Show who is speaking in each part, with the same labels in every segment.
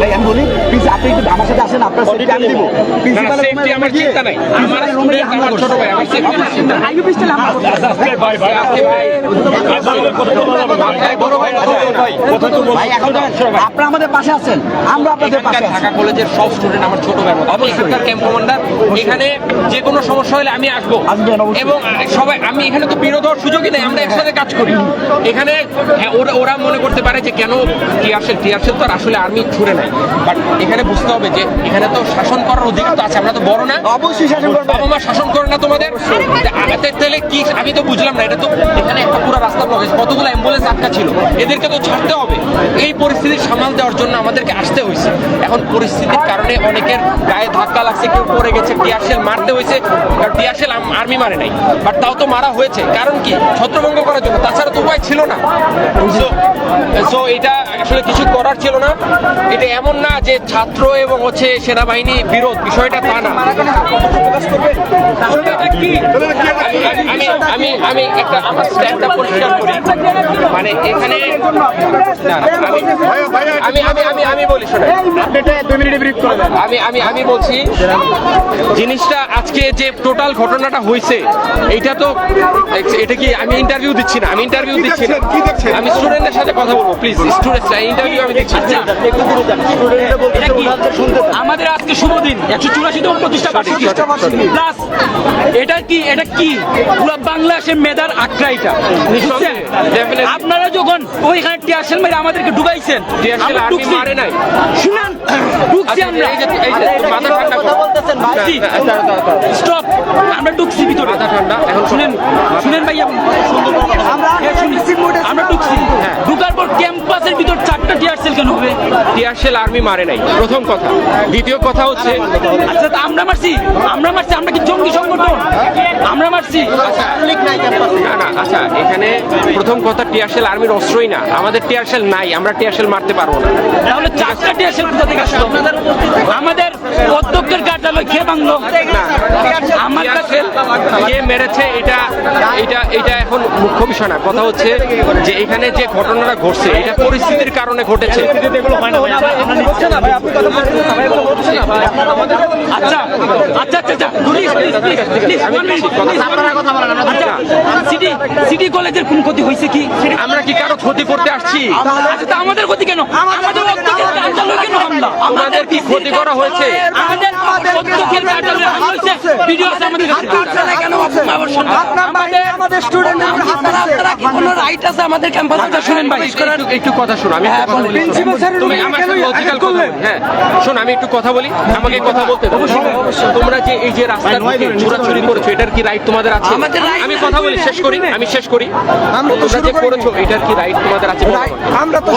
Speaker 1: ভাই আমি বলি প্লিজ আপনি একটু আমার সাথে আসেন আপনার সেফটি আমি দিব।
Speaker 2: না, না, আমার চিন্তা নাই। আমার student, আমার ছোট ভাই, আমার চিন্তা নাই।
Speaker 1: আইবি পিস্টল আমার
Speaker 2: ভাই, ভাই, বড় ভাই,
Speaker 1: ভাই আপনারা আমাদের পাশে আছেন আমরা আপনাদের পাশে
Speaker 2: ঢাকা কলেজের সব স্টুডেন্ট আমার ছোট ভাই এখানকার ক্যাম্প কমান্ডার এখানে যে কোনো সমস্যা হলে আমি আসব। এবং সবাই আমি এখানে তো বিরোধ হওয়ার সুযোগই নেই আমরা একসাথে কাজ করি। এখানে হ্যাঁ, ওরা ওরা মনে করতে পারে যে কেন টিয়ারশেল টিয়ারশেল তো আসলে আর্মি ছুড়ে নেয়। বাট এখানে বুঝতে হবে যে এখানে তো শাসন করার অধিকার তো আছে আমরা তো বড় না।
Speaker 1: অবশ্যই শাসন করবে।
Speaker 2: বাবা মা শাসন করে না তোমাদের? আগাতে তাহলে কি আমি তো বুঝলাম না এটা তো এখানে একটা পুরো রাস্তা ব্লক কতগুলো অ্যাম্বুলেন্স আটকা ছিল এদেরকে তো ছাড়তে হবে। এই পরিস্থিতি সামাল দেওয়ার জন্য আমাদেরকে আসতে হয়েছে। এখন পরিস্থিতির কারণে অনেকের গায়ে ধাক্কা লাগছে কেউ পড়ে গেছে টিয়ারশেল মারতে হয়েছে টিয়ারশেল আর্মি মারে নাই। বাট তাও তো মারা হয়েছে। কারণ কি? ছত্রভঙ্গ করার জন্য। তাছাড়া তো উপায় ছিল না। সো এটা আসলে কিছু করার ছিল না। এটা এমন না যে ছাত্র এবং হচ্ছে সেনাবাহিনী বিরোধ বিষয়টা তা না। আমি আমি আমি একটা আমার স্ট্যান্ডটা পরিষ্কার করি। মানে এখানে আমি আমি আমি আমি বলি আমি আমি আমি বলছি জিনিসটা আজকে যে টোটাল ঘটনাটা হয়েছে এইটা তো এটা কি আমি ইন্টারভিউ দিচ্ছি না? আমি ইন্টারভিউ দিচ্ছি না। আমি স্টুডেন্টের সাথে কথা বলব প্লিজ স্টুডেন্ট ইন্টারভিউ আমি দিচ্ছি
Speaker 3: কি আমাদের আজকে শুভ দিন। একশো চুরাশিতম প্রতিষ্ঠা বার্ষিকী। প্লাস এটা কি? এটা কি? পুরো বাংলাদেশের মেধার আখড়া এটা বুঝছেন? আপনারা যখন ওইখানে টিয়ারশেল মেরে আমাদেরকে ঢুকাইছেন। শুনেন ঢুকছি
Speaker 2: আচ্ছা,
Speaker 3: আমরা।
Speaker 2: দাঁড়া।
Speaker 3: স্টপ আমরা ঢুকছি ভিতরে।
Speaker 2: ঠান্ডা, এখন
Speaker 3: শুনেন শুনেন ভাইয়া টিয়ারশেল
Speaker 2: আর্মি মারে নাই। প্রথম কথা। দ্বিতীয় কথা হচ্ছে
Speaker 3: আচ্ছা তা আমরা মারছি? আমরা মারছি আমরা কি জঙ্গি সংগঠন? আমরা মারছি?
Speaker 2: না না আচ্ছা এখানে প্রথম কথা টিয়ারশেল আর্মির অস্ত্রই না। আমাদের টিয়ারশেল নাই আমরা টিয়ারশেল মারতে পারব না।
Speaker 3: তাহলে চারটা টিয়ারশেল কোথা থেকে আসলো? আমাদের অধ্যক্ষের কার্যালয় কে ভাঙলো?
Speaker 2: না
Speaker 3: আমার কাছে
Speaker 2: কে মেরেছে এটা এটা এটা এখন মুখ্য বিষয় না কথা হচ্ছে যে এখানে যে ঘটনাটা ঘটছে এটা পরিস্থিতির কারণে ঘটেছে।
Speaker 3: আচ্ছা আচ্ছা আচ্ছা প্লিজ প্লিজ প্লিজ প্লিজ
Speaker 2: আমি কথা
Speaker 3: আচ্ছা সিটি সিটি কলেজের কোন ক্ষতি হয়েছে কি?
Speaker 2: আমরা কি কারও ক্ষতি করতে আসছি?
Speaker 3: আচ্ছা আমাদের ক্ষতি কেন? আমাদের কেন হামলা?
Speaker 2: আমাদের কি ক্ষতি করা হয়েছে?
Speaker 3: আমাদের অধ্যক্ষের কার্যালয়ে হামলা হয়েছে। ভিডিও আছে আমাদের কেন আমাদের আমাদের স্টুডেন্ট আপনারা কি কোনো রাইট আছে আমাদের ক্যাম্পাসে
Speaker 2: শুনেন ভাই। একটু একটু কথা শুনো আমি একটা কথা তুমি আমার সাথে লজিক্যাল কথা হ্যাঁ শোন আমি একটু কথা বলি। আমাকে কথা বলতে দাও। তোমরা যে এই যে রাস্তা চুরি করেছ এটার কি রাইট তোমাদের আছে?
Speaker 3: আমাদের
Speaker 2: আমি কথা বলি শেষ করি আমি শেষ করি। তোমরা যে করেছ এটার কি রাইট তোমাদের আছে আমরা তো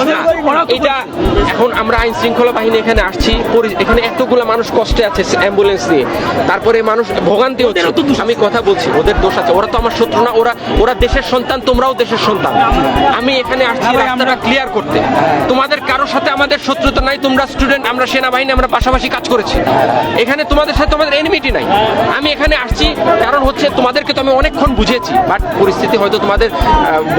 Speaker 2: এটা এখন আমরা আইন শৃঙ্খলা বাহিনী এখানে আসছি এখানে এতগুলো মানুষ কষ্টে আছে অ্যাম্বুলেন্স নিয়ে। তারপরে মানুষ ভোগান্তি হচ্ছে। আমি কথা বলছি ওদের দোষ আছে। ওরা তো আমার শত্রু না ওরা ওরা দেশের সন্তান তোমরাও দেশের সন্তান। আমি এখানে আসছি রাস্তাটা ক্লিয়ার করতে। তোমাদের কারোর সাথে আমাদের শত্রুতা নাই তোমরা স্টুডেন্ট আমরা সেনাবাহিনী আমরা পাশাপাশি কাজ করেছি। এখানে তোমাদের সাথে তোমাদের এনিমিটি নাই। আমি এখানে আসছি কারণ হচ্ছে তোমাদেরকে তো আমি অনেকক্ষণ বুঝিয়েছি বাট পরিস্থিতি হয়তো তোমাদের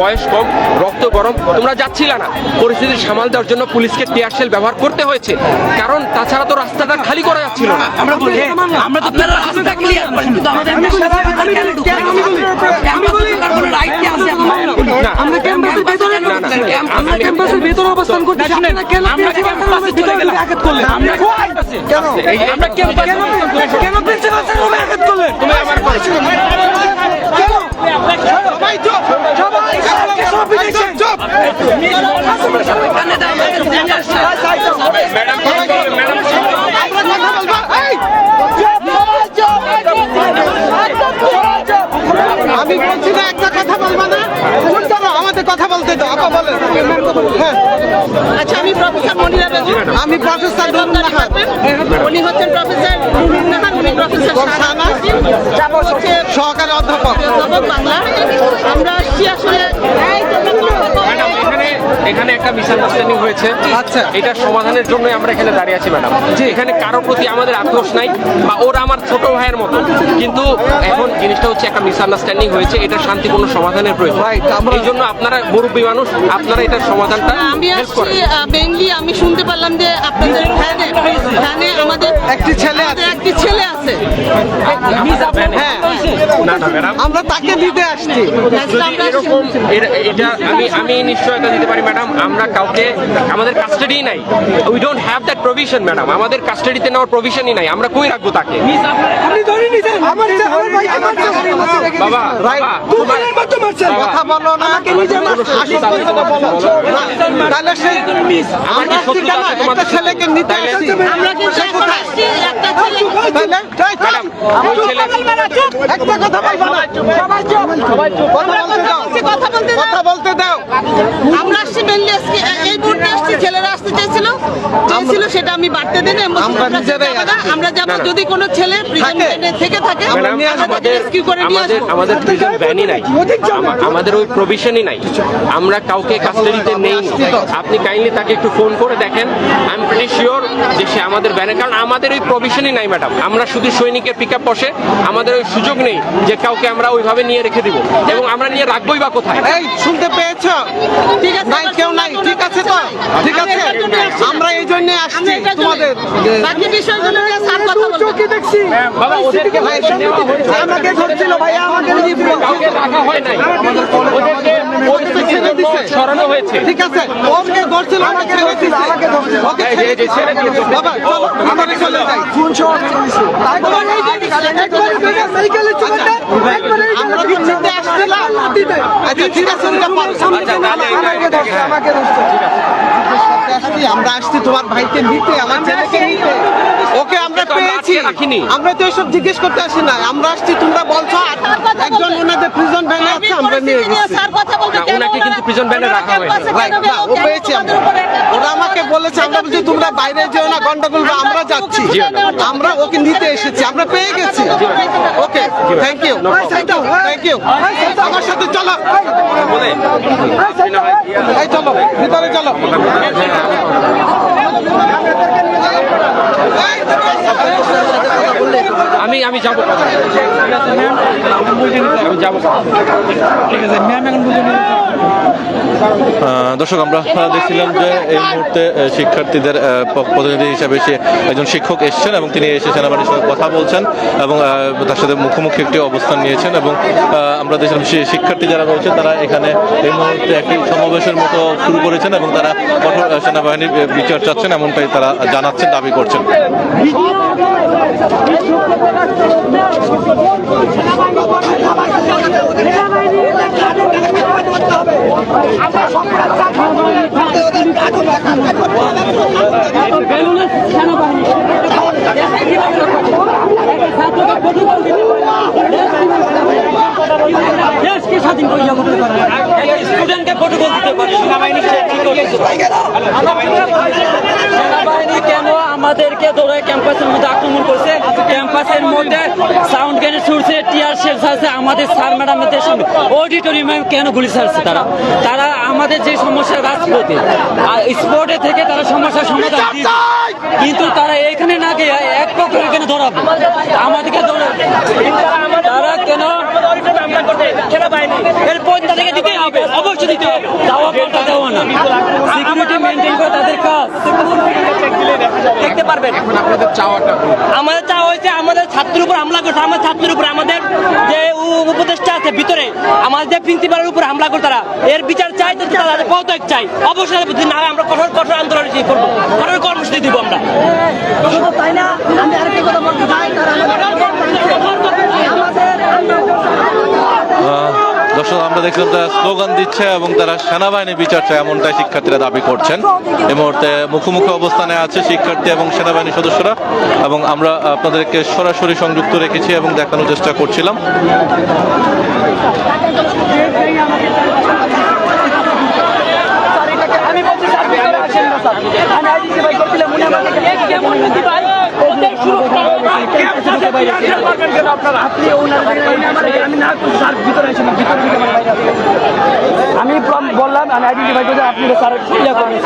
Speaker 2: বয়স কম রক্ত গরম তোমরা যাচ্ছিলা না। পরিস্থিতি সামাল দেওয়ার জন্য পুলিশকে টিয়ারশেল ব্যবহার করতে হয়েছে। কারণ তাছাড়া তো রাস্তাটা খালি করা যাচ্ছিল না।
Speaker 3: আমরা বলি আমরা তো আপনারা কেন ঢুকতে আমি বলি কোনো রাইট কি আছে
Speaker 2: না
Speaker 4: আমরা ক্যাম্পাসের ভেতরে
Speaker 2: না, না,
Speaker 4: আমরা
Speaker 2: আমি-
Speaker 4: ক্যাম্পাসের ভেতরে অবস্থান করছি
Speaker 3: না, শুনেন,
Speaker 4: আপনারা কেন
Speaker 3: আমরা ক্যাম্পাসের ভিতরে গেলাম।
Speaker 4: আঘাত করলেন
Speaker 3: আমরা ক্যাম্পাসে
Speaker 4: কেন? প্রিন্সিপাল স্যার রুমে আঘাত করলেন
Speaker 2: তুমি আমার
Speaker 4: আমি বলছি না একটা কথা বলব না। করো, আমাদের কথা বলতে দাও আপা বলেন। হ্যাঁ।
Speaker 5: আচ্ছা আমি প্রফেসর মনিরা বেগম।
Speaker 4: আমি প্রফেসর রুম নাহার।
Speaker 5: উনি হচ্ছেন প্রফেসর নুরুন নাহার উনি প্রফেসর শাহানা
Speaker 4: সহকারী অধ্যাপক।
Speaker 5: অধ্যাপক বাংলা। আমরা আসলে
Speaker 2: এখানে এখানে একটা মিসআন্ডারস্ট্যান্ডিং হয়েছে।
Speaker 4: আচ্ছা।
Speaker 2: এটার সমাধানের জন্য আমরা এখানে দাঁড়িয়ে আছি ম্যাডাম। যে এখানে কারোর প্রতি আমাদের আক্রোশ নাই বা ওরা আমার ছোট ভাইয়ের মতো। কিন্তু এখন জিনিসটা হচ্ছে একটা মিসআন্ডারস্ট্যান্ডিং হয়েছে এটা শান্তিপূর্ণ সমাধানের প্রয়োজন। এই জন্য আপনারা মুরব্বী মানুষ আপনারা এটার সমাধানটা
Speaker 5: আমি আসছি মেইনলি আমি শুনতে পারলাম দিয়ে আপনাদের ফ্যানে ফ্যানে আমাদের
Speaker 4: একটি ছেলে আছে।
Speaker 5: একটি ছেলে আছে।
Speaker 4: হ্যাঁ।
Speaker 2: না না ম্যাডাম।
Speaker 4: আমরা তাকে দিতে আসছি।
Speaker 2: এরকম এটা আমি আমি নিশ্চয়তা দিতে পারি ম্যাডাম আমরা কাউকে আমাদের কাস্টাডি নাই। We don't have that provision madam আমাদের কাস্টাডিতে নেওয়ার প্রভিশনই নাই। আমরা কই রাখব তাকে? বাবা।
Speaker 4: কথা বলো না
Speaker 2: কি
Speaker 4: একটা ছেলেকে নিতে
Speaker 5: আমরা আসছি একটা ছেলে
Speaker 4: তাহলে এই,
Speaker 2: ম্যাডাম ওই ছেলে
Speaker 4: একটা কথা বলব না। কথা বলতে দাও।
Speaker 5: কথা বলতে দাও।
Speaker 4: কথা বলতে দাও।
Speaker 5: আমরা মেনলি আজকে এই মুহূর্তে আসছি ছেলেরা আসতে চাইছিল চেয়েছিল সেটা আমি বাড়তে দেন
Speaker 4: আমরা নিজেরাই আসছি।
Speaker 5: আমরা যাব
Speaker 2: না, না।
Speaker 5: যদি কোনো ছেলে প্রিজন
Speaker 4: থাকে।
Speaker 5: ভ্যানে থেকে থাকে
Speaker 2: ম্যাডাম
Speaker 5: আমরা তাকে
Speaker 2: আমাদের প্রিজন নাই। ওই প্রভিশনই নাই। আমরা কাউকে কাস্টাডিতে নেই। আপনি কাইন্ডলি তাকে একটু ফোন করে দেখেন। আই এম প্রিটি শিওর যে সে আমাদের ভ্যানে কারণ আমাদের ওই প্রভিশনই নাই ম্যাডাম আমরা শুধু সৈনিকের পিক আপ বসে আমাদের ওই সুযোগ নেই যে কাউকে আমরা ওইভাবে নিয়ে রেখে দিব। এবং আমরা নিয়ে রাখবোই বা কোথায়?
Speaker 4: শুনতে পেয়েছ?
Speaker 5: ঠিক আছে
Speaker 4: কেউ নাই ঠিক আছে তো? ঠিক আছে? আমরা এই জন্য আসছি তোমাদের।
Speaker 5: বাকি বিষয়গুলো নিয়ে স্যার কথা বলবেন
Speaker 4: দেখছি।
Speaker 2: বাবা ওদেরকে
Speaker 4: আমাকে ধরছিল ভাইয়া আমাকে
Speaker 2: কাউকে রাখা হয় নাই। ওদেরকে ওদেরকে
Speaker 4: ছেড়ে দিছে।
Speaker 2: সরানো হয়েছে।
Speaker 4: ঠিক আছে ওকে ধরছিল আমাকে ছেড়ে দিছে। ওকে
Speaker 2: এই যে- ছেড়ে দিয়েছে।
Speaker 4: বাবা চলো আমাকে চলে যাই। আমরা কি চিনতে আসছিলাম আচ্ছা ঠিক আছে আমাকে আমরা আসছি তোমার ভাইকে নিতে আমার ছেলেকে নিতে ওকে আমরা
Speaker 2: তো আমরা
Speaker 4: পেয়েছি আমরা তো এসব জিজ্ঞেস করতে আসি না আমরা আসছি তোমরা বলছো একজন ওনাদের প্রিজন ভ্যানে আছে আমরা নিয়ে গেছি
Speaker 5: স্যার কথা বলতে
Speaker 2: না, ওনাকে কিন্তু van এ রাখা
Speaker 4: না, ও পেয়েছি আমরা। ওরা আমাকে বলেছে আমরা বলছি তোমরা বাইরে যেও না গন্ডগোল আমরা যাচ্ছি আমরা ওকে নিতে এসেছি আমরা পেয়ে গেছি okay thank you thank you আমার সাথে চলো
Speaker 2: বলে
Speaker 4: এই চলো ভিতরে চলো
Speaker 2: আমি আমি যাব আমি যাওঁ ঠিক আছে যাব
Speaker 6: আহ, দর্শক, আমরা দেখছিলাম যে এই মুহূর্তে শিক্ষার্থীদের প্রতিনিধি হিসাবে সে একজন শিক্ষক এসেছেন এবং তিনি এসে সেনাবাহিনীর সঙ্গে কথা বলছেন এবং তার সাথে মুখোমুখি একটি অবস্থান নিয়েছেন এবং আমরা দেখছিলাম শিক্ষার্থী যারা রয়েছে তারা এখানে এই মুহূর্তে একটি সমাবেশের মতো শুরু করেছেন এবং তারা কঠোর সেনাবাহিনীর বিচার চাচ্ছেন এমনটাই তারা জানাচ্ছেন, দাবি করছেন।
Speaker 3: দেশকে স্বাধীন করিয়া করতে পারে স্টুডেন্টকে প্রটোকল দিতে পারে সেনাবাহিনী কেন আমাদেরকে ধরে ক্যাম্পাসের মধ্যে আক্রমণ করছে। ক্যাম্পাসের মধ্যে সাউন্ড গ্রেনেড ছুটছে টিয়ার শেল ছাড়ছে আমাদের স্যার ম্যাডামদের সামনে অডিটোরিয়ামে কেন গুলি ছাড়ছে তারা? তারা আমাদের যে সমস্যা রাজপথে, আর স্পোর্টে থেকে তারা সমস্যার সমাধান কিন্তু তারা এখানে না গিয়ে এক পক্ষ এখানে ধরাবে আমাদেরকে ধরে তারা কেন? দিতে হবে। অবশ্যই দিতে হবে। দাওয়া পাল্টা দেওয়া না। সিকিউরিটি মেনটেন করে তাদের কাজ। পারবেন? আমাদের চাওয়া হয়েছে আমাদের ছাত্রের উপর হামলা করছে আমাদের ছাত্রের উপর আমাদের যে উপদেষ্টা আছে ভিতরে আমাদের যে প্রিন্সিপালের উপর হামলা করে তারা এর বিচার চাই তো তাদের পদত্যাগ চাই। অবশ্যই বুদ্ধি না হয় আমরা কঠোর কঠোর আন্দোলন করব কঠোর কর্মসূচি দিব আমরা। তাই না? আমি আরেকটা কথা বলতে চাই
Speaker 6: আহ, দেখলাম তারা স্লোগান দিচ্ছে এবং তারা সেনাবাহিনী বিচার চায় এমনটাই শিক্ষার্থীরা দাবি করছেন। এই মুহূর্তে মুখোমুখি অবস্থানে আছে শিক্ষার্থী এবং সেনাবাহিনী সদস্যরা এবং আমরা আপনাদেরকে সরাসরি সংযুক্ত রেখেছি এবং দেখানোর চেষ্টা করছিলাম
Speaker 3: আমি বলছি স্যার ভিতরে আসেন না স্যার আমি আইডিসি ভাই করছিলাম উনি আমাকে এক কেমন নদী ভাই ওদের সুরক্ষা ক্যাম্পাসে বিরাজ করবেন কেন আপনারা আপনি ওনার আমি না করছি ভিতরে আসেন না ভিতরে আসেন। আমি
Speaker 7: আইডেন্টিফাই করে আপনি স্যার ইয়ে করবেন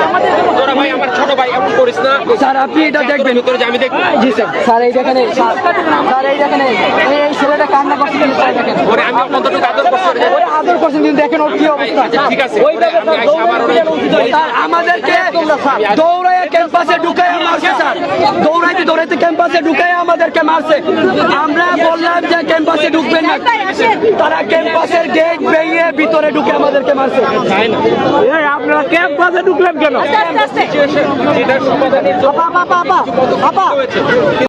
Speaker 2: ভাই আমার ছোট ভাই এমন করিস না।
Speaker 7: স্যার আপনি এটা দেখবেন।
Speaker 2: ভিতরে আমি দেখব।
Speaker 7: জি স্যার স্যার এই দেখেন স্যার স্যার এই দেখেন এই এই- এই ছেলেটা কান্না করছে স্যার দেখেন।
Speaker 2: ওরে আমি কতটুকু আদর করছি ওরে
Speaker 7: আদর করছেন কিন্তু দেখেন ওর কি অবস্থা।
Speaker 2: আচ্ছা, ঠিক আছে।
Speaker 7: ওই আমাদেরকে দৌড়ায় ক্যাম্পাসে ঢুকায় স্যার দৌড়াইতে দৌড়াইতে ক্যাম্পাসে ঢুকাই আমাদেরকে মারছে। আমরা বললাম যে ক্যাম্পাসে ঢুকবেন না। তারা ক্যাম্পাসের গেট ভেঙে ভিতরে ঢুকে আমাদেরকে মারছে। আপনারা ক্যাম্পাসে ঢুকলেন কেন?